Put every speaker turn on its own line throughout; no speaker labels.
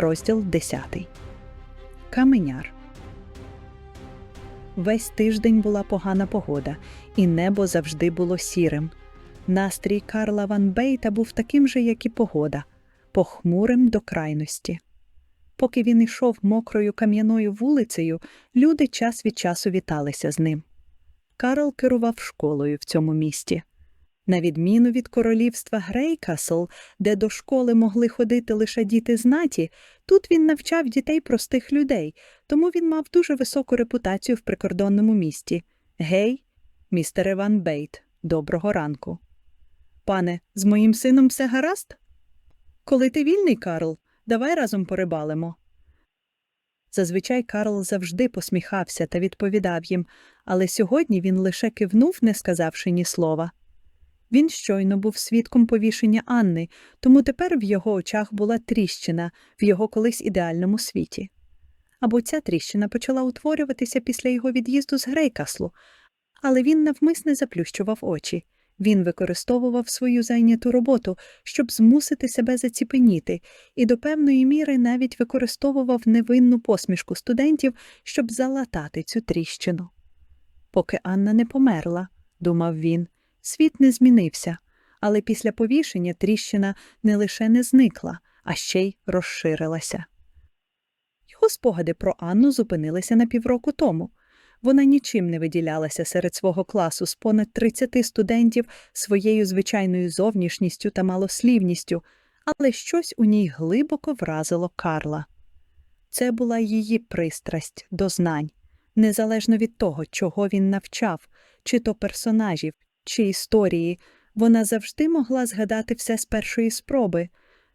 Розділ 10. Каменяр. Весь тиждень була погана погода, і небо завжди було сірим. Настрій Карла Ван Бейта був таким же, як і погода, похмурим до крайності. Поки він йшов мокрою кам'яною вулицею, люди час від часу віталися з ним. Карл керував школою в цьому місті. На відміну від королівства Грейкасл, де до школи могли ходити лише діти знаті, тут він навчав дітей простих людей, тому він мав дуже високу репутацію в прикордонному місті. Гей, містер Іван Бейт, доброго ранку. Пане, з моїм сином все гаразд? Коли ти вільний, Карл, давай разом порибалимо. Зазвичай Карл завжди посміхався та відповідав їм, але сьогодні він лише кивнув, не сказавши ні слова. Він щойно був свідком повішення Анни, тому тепер в його очах була тріщина в його колись ідеальному світі. Або ця тріщина почала утворюватися після його від'їзду з Грейкаслу, але він навмисне заплющував очі. Він використовував свою зайняту роботу, щоб змусити себе заціпеніти, і до певної міри навіть використовував невинну посмішку студентів, щоб залатати цю тріщину. Поки Анна не померла, думав він, світ не змінився, але після повішення тріщина не лише не зникла, а ще й розширилася. Його спогади про Анну зупинилися на півроку тому. Вона нічим не виділялася серед свого класу з понад 30 студентів своєю звичайною зовнішністю та малослівністю, але щось у ній глибоко вразило Карла. Це була її пристрасть до знань, незалежно від того, чого він навчав, чи то персонажів, чи історії, вона завжди могла згадати все з першої спроби,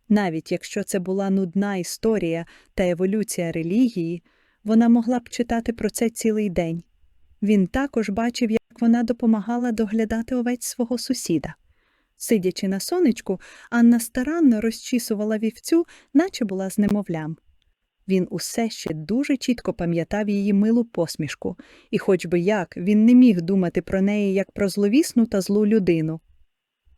навіть якщо це була нудна історія та еволюція релігії, вона могла б читати про це цілий день. Він також бачив, як вона допомагала доглядати овець свого сусіда. Сидячи на сонечку, Анна старанно розчісувала вівцю, наче була з немовлям. Він усе ще дуже чітко пам'ятав її милу посмішку, і, хоч би як, він не міг думати про неї як про зловісну та злу людину.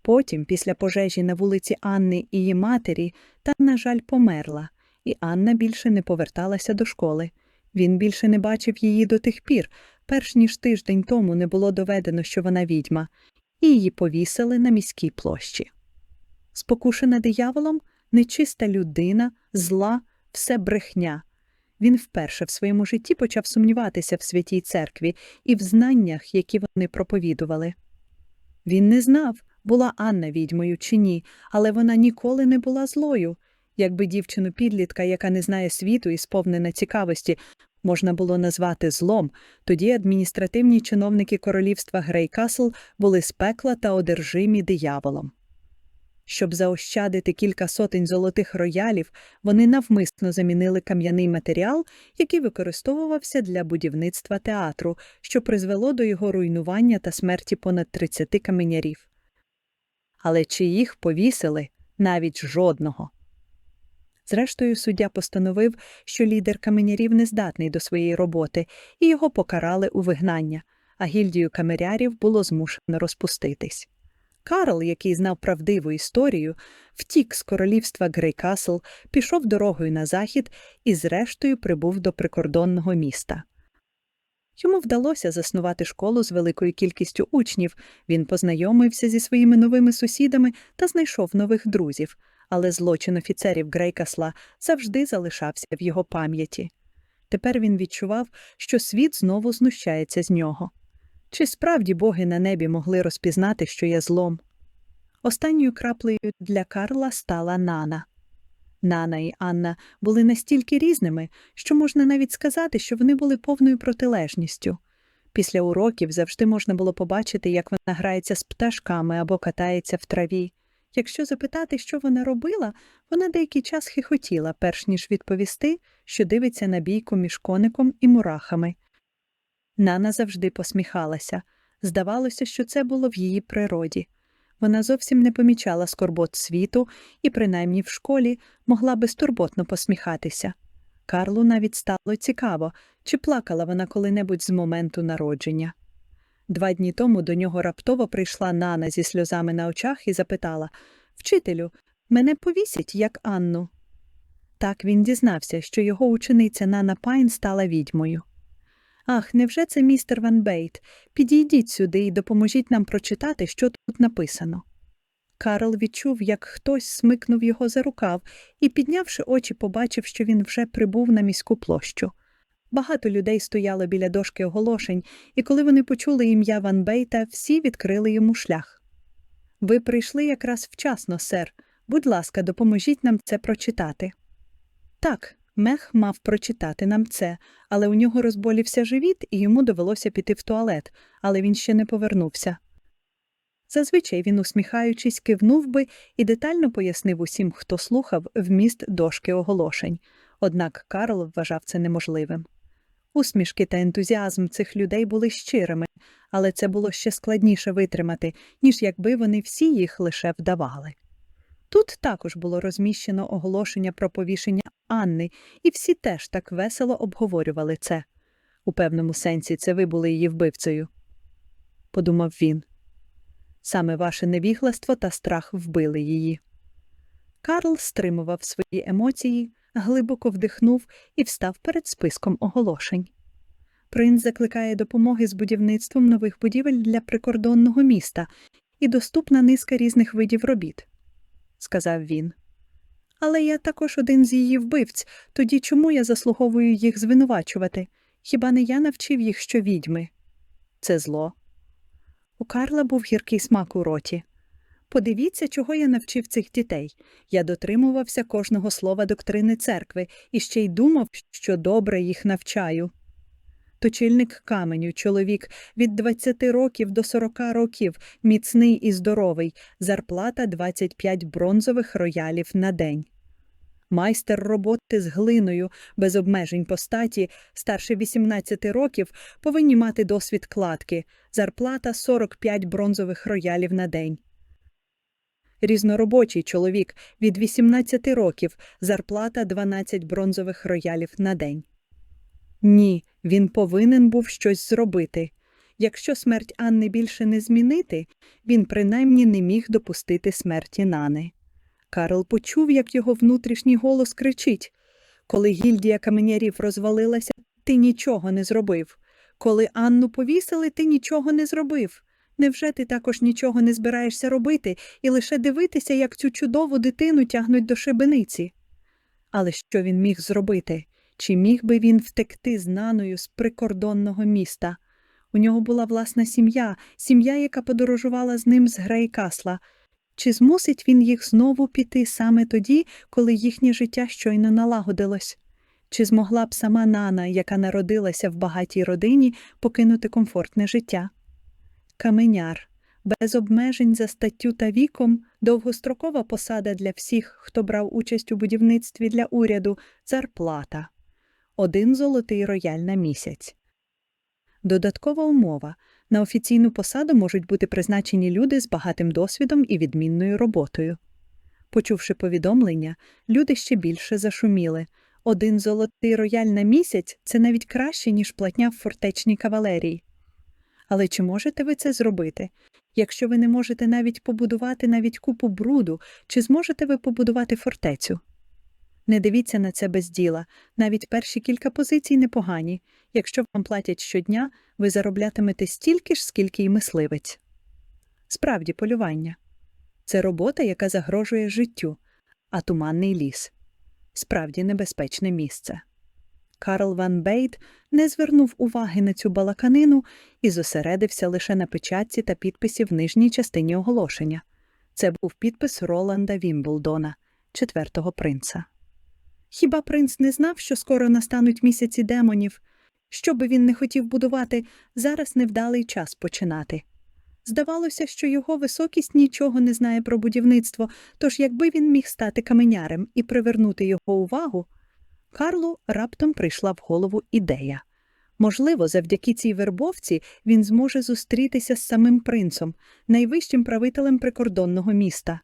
Потім, після пожежі на вулиці Анни і її матері, та, на жаль, померла, і Анна більше не поверталася до школи. Він більше не бачив її до тих пір, перш ніж тиждень тому не було доведено, що вона відьма, і її повісили на міській площі. Спокушена дияволом, нечиста людина, зла, все брехня. Він вперше в своєму житті почав сумніватися в святій церкві і в знаннях, які вони проповідували. Він не знав, була Анна відьмою чи ні, але вона ніколи не була злою. Якби дівчину підлітка, яка не знає світу і сповнена цікавості, можна було назвати злом, тоді адміністративні чиновники королівства Грейкасл були з пекла та одержимі дияволом. Щоб заощадити кілька сотень золотих роялів, вони навмисно замінили кам'яний матеріал, який використовувався для будівництва театру, що призвело до його руйнування та смерті понад 30 каменярів. Але чи їх повісили навіть жодного. Зрештою, суддя постановив, що лідер каменярів не здатний до своєї роботи, і його покарали у вигнання, а гільдію камерярів було змушено розпуститись. Карл, який знав правдиву історію, втік з королівства Грейкасл, пішов дорогою на захід і, зрештою, прибув до прикордонного міста. Йому вдалося заснувати школу з великою кількістю учнів, він познайомився зі своїми новими сусідами та знайшов нових друзів, але злочин офіцерів Грейкасла завжди залишався в його пам'яті. Тепер він відчував, що світ знову знущається з нього. Чи справді боги на небі могли розпізнати, що є злом? Останньою краплею для Карла стала Нана. Нана і Анна були настільки різними, що можна навіть сказати, що вони були повною протилежністю. Після уроків завжди можна було побачити, як вона грається з пташками або катається в траві. Якщо запитати, що вона робила, вона деякий час хихотіла, перш ніж відповісти, що дивиться на бійку між коником і мурахами. Нана завжди посміхалася. Здавалося, що це було в її природі. Вона зовсім не помічала скорбот світу і, принаймні в школі, могла безтурботно посміхатися. Карлу навіть стало цікаво, чи плакала вона коли-небудь з моменту народження. Два дні тому до нього раптово прийшла Нана зі сльозами на очах і запитала Вчителю, мене повісять, як Анну. Так він дізнався, що його учениця Нана Пайн стала відьмою. Ах, невже це містер Ван Бейт? Підійдіть сюди і допоможіть нам прочитати, що тут написано. Карл відчув, як хтось смикнув його за рукав і, піднявши очі, побачив, що він вже прибув на міську площу. Багато людей стояло біля дошки оголошень, і коли вони почули ім'я Ван Бейта, всі відкрили йому шлях. Ви прийшли якраз вчасно, сер. Будь ласка, допоможіть нам це прочитати. Так, мех мав прочитати нам це, але у нього розболівся живіт, і йому довелося піти в туалет, але він ще не повернувся. Зазвичай він, усміхаючись, кивнув би і детально пояснив усім, хто слухав, вміст дошки оголошень. Однак Карл вважав це неможливим. Усмішки та ентузіазм цих людей були щирими, але це було ще складніше витримати, ніж якби вони всі їх лише вдавали. Тут також було розміщено оголошення про повішення Анни, і всі теж так весело обговорювали це. У певному сенсі це ви були її вбивцею, подумав він. Саме ваше невігластво та страх вбили її. Карл стримував свої емоції, глибоко вдихнув і встав перед списком оголошень. Принц закликає допомоги з будівництвом нових будівель для прикордонного міста і доступна низка різних видів робіт, сказав він. Але я також один з її вбивць, тоді чому я заслуговую їх звинувачувати? Хіба не я навчив їх, що відьми? Це зло. У Карла був гіркий смак у роті. Подивіться, чого я навчив цих дітей. Я дотримувався кожного слова доктрини церкви і ще й думав, що добре їх навчаю. Точильник каменю, чоловік від 20 років до 40 років, міцний і здоровий, зарплата 25 бронзових роялів на день. Майстер роботи з глиною, без обмежень по статі, старше 18 років, повинні мати досвід кладки, зарплата 45 бронзових роялів на день. Різноробочий чоловік від 18 років, зарплата 12 бронзових роялів на день. Ні, він повинен був щось зробити. Якщо смерть Анни більше не змінити, він принаймні не міг допустити смерті Нани. Карл почув, як його внутрішній голос кричить Коли гільдія каменярів розвалилася, ти нічого не зробив. Коли Анну повісили, ти нічого не зробив. Невже ти також нічого не збираєшся робити і лише дивитися, як цю чудову дитину тягнуть до шибениці? Але що він міг зробити? Чи міг би він втекти з наною з прикордонного міста? У нього була власна сім'я, сім'я, яка подорожувала з ним з Грейкасла. Чи змусить він їх знову піти саме тоді, коли їхнє життя щойно налагодилось? Чи змогла б сама Нана, яка народилася в багатій родині, покинути комфортне життя? Каменяр. Без обмежень за статтю та віком, довгострокова посада для всіх, хто брав участь у будівництві для уряду, зарплата. Один золотий рояль на місяць. Додаткова умова. На офіційну посаду можуть бути призначені люди з багатим досвідом і відмінною роботою. Почувши повідомлення, люди ще більше зашуміли. Один золотий рояль на місяць це навіть краще, ніж платня в фортечній кавалерії. Але чи можете ви це зробити? Якщо ви не можете навіть побудувати навіть купу бруду, чи зможете ви побудувати фортецю? Не дивіться на це без діла. Навіть перші кілька позицій непогані. Якщо вам платять щодня, ви зароблятимете стільки ж, скільки й мисливець. Справді, полювання це робота, яка загрожує життю, а туманний ліс справді небезпечне місце. Карл Ван Бейт не звернув уваги на цю балаканину і зосередився лише на печатці та підписі в нижній частині оголошення. Це був підпис Роланда Вімблдона, четвертого принца. Хіба принц не знав, що скоро настануть місяці демонів? Що би він не хотів будувати, зараз невдалий час починати. Здавалося, що його високість нічого не знає про будівництво, тож якби він міг стати каменярем і привернути його увагу, Карлу раптом прийшла в голову ідея. Можливо, завдяки цій вербовці він зможе зустрітися з самим принцом, найвищим правителем прикордонного міста.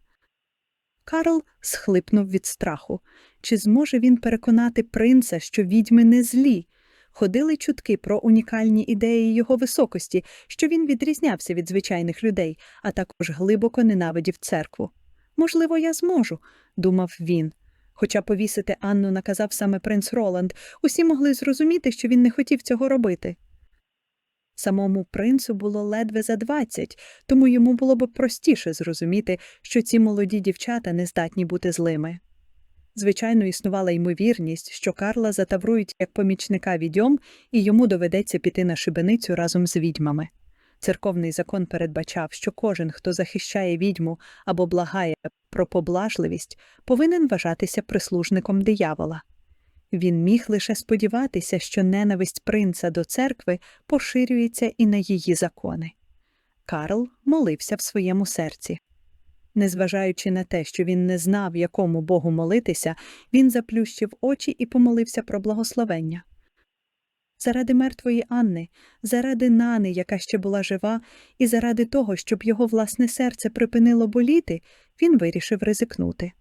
Карл схлипнув від страху. Чи зможе він переконати принца, що відьми не злі? Ходили чутки про унікальні ідеї його високості, що він відрізнявся від звичайних людей, а також глибоко ненавидів церкву. Можливо, я зможу, думав він. Хоча повісити Анну наказав саме принц Роланд, усі могли зрозуміти, що він не хотів цього робити. Самому принцу було ледве за двадцять, тому йому було б простіше зрозуміти, що ці молоді дівчата не здатні бути злими. Звичайно, існувала ймовірність, що Карла затаврують як помічника відьом, і йому доведеться піти на шибеницю разом з відьмами. Церковний закон передбачав, що кожен, хто захищає відьму або благає про поблажливість, повинен вважатися прислужником диявола. Він міг лише сподіватися, що ненависть принца до церкви поширюється і на її закони. Карл молився в своєму серці. Незважаючи на те, що він не знав, якому Богу молитися, він заплющив очі і помолився про благословення. Заради мертвої Анни, заради Нани, яка ще була жива, і заради того, щоб його власне серце припинило боліти, він вирішив ризикнути.